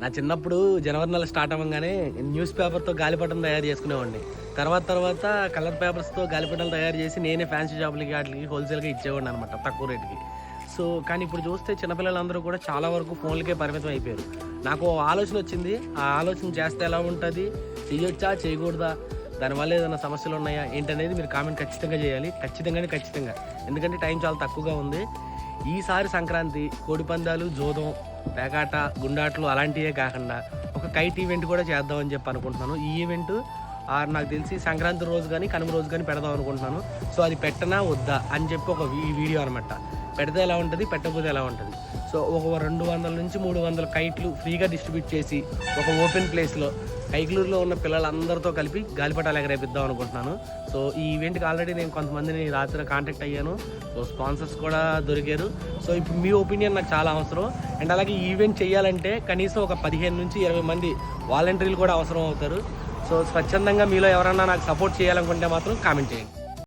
నా చిన్నప్పుడు జనవరి నెల స్టార్ట్ అవ్వగానే న్యూస్ పేపర్తో గాలిపటం తయారు చేసుకునేవాడిని. తర్వాత తర్వాత కలర్ పేపర్స్తో గాలిపటాలు తయారు చేసి నేనే ఫ్యాన్సీ షాపులకి వాటికి హోల్సేల్గా ఇచ్చేవాడిని అనమాట తక్కువ రేటుకి సో కానీ ఇప్పుడు చూస్తే చిన్నపిల్లలందరూ కూడా చాలా వరకు ఫోన్లకే పరిమితం అయిపోయారు. నాకు ఆలోచన వచ్చింది ఆ ఆలోచన చేస్తే ఎలా ఉంటుంది? చేయొచ్చా చేయకూడదా దానివల్ల ఏదైనా సమస్యలు ఉన్నాయా? ఏంటనేది మీరు కామెంట్ ఖచ్చితంగా చేయాలి. ఖచ్చితంగానే ఖచ్చితంగా. ఎందుకంటే టైం చాలా తక్కువగా ఉంది. ఈసారి సంక్రాంతి కోడిపందాలు జోదం పేకాట గుండాట్లు అలాంటివే కాకుండా ఒక కైట్ ఈవెంట్ కూడా చేద్దామని చెప్పి అనుకుంటున్నాను. ఈ ఈవెంట్ ఆ నాకు తెలిసి సంక్రాంతి రోజు కానీ కనుమ రోజు కానీ పెడదాం అనుకుంటున్నాను. సో అది పెట్టనా వద్దా అని చెప్పి ఒక వీ- వీడియో అనమాట పెడితే ఎలా ఉంటుంది పెట్టకపోతే ఎలా ఉంటుంది? సో ఒక రెండు వందల నుంచి మూడు వందల కైట్లు ఫ్రీగా డిస్ట్రిబ్యూట్ చేసి ఒక ఓపెన్ ప్లేస్లో కైక్లూరులో ఉన్న పిల్లలందరితో కలిపి గాలిపటాలు ఎగరేపిద్దాం అనుకుంటున్నాను. సో ఈ ఈవెంట్కి ఆల్రెడీ నేను కొంతమందిని రాత్రి కాంటాక్ట్ అయ్యాను. సో స్పాన్సర్స్ కూడా దొరికారు. సో ఇప్పుడు మీ ఒపీనియన్ నాకు చాలా అవసరం. అండ్ అలాగే ఈవెంట్ చేయాలంటే కనీసం ఒక పదిహేను నుంచి ఇరవై మంది వాలంటీర్లు కూడా అవసరం అవుతారు. సో స్వచ్ఛందంగా మీలో ఎవరన్నా నాకు సపోర్ట్ చేయాలనుకుంటే మాత్రం కామెంట్ చేయండి.